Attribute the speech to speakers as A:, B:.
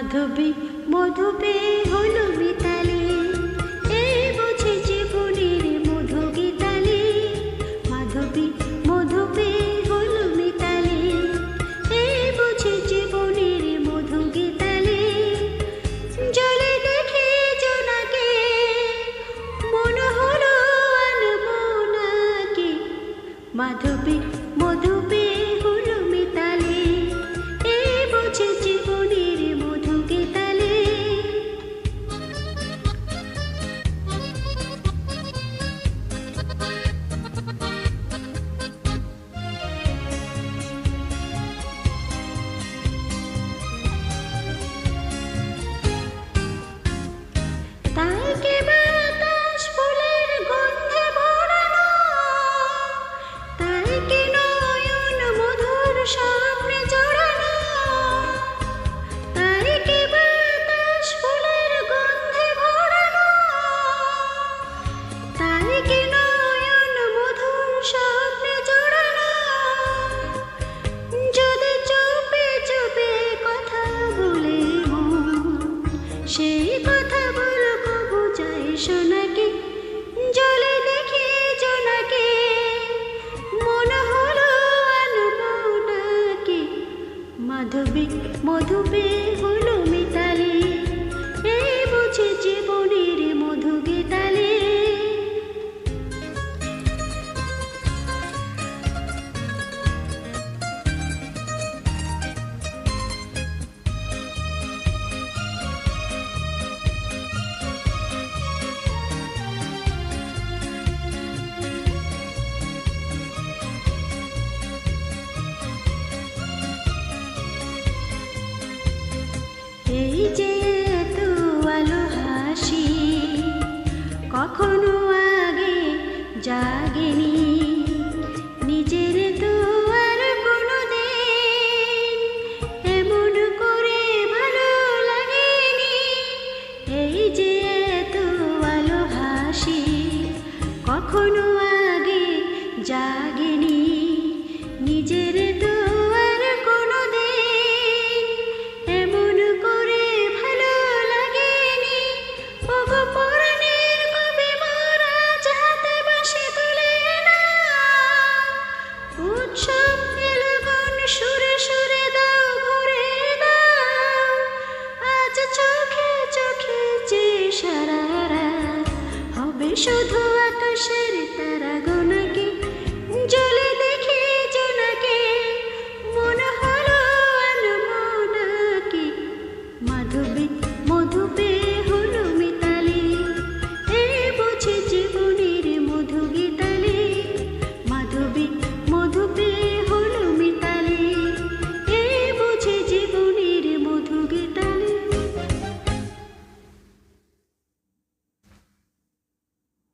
A: মাধবী, মধুপে হলো মিতালি। এই বুঝি জীবনের মধু গীতালি মাধবী, মধুপে হলো মিতালি। এই বুঝি জীবনের মধু গীতালি জলে দেখে জোনাকে, মন হলো আনমোনাকে। মাধবী মাধবী মধুবে হলো এই যে এত আলো হাসি, কখনো আগে জাগেনি। নিজের তো আর কোনো এমন করে ভালো লাগেনি। এই যে কখনো 手头。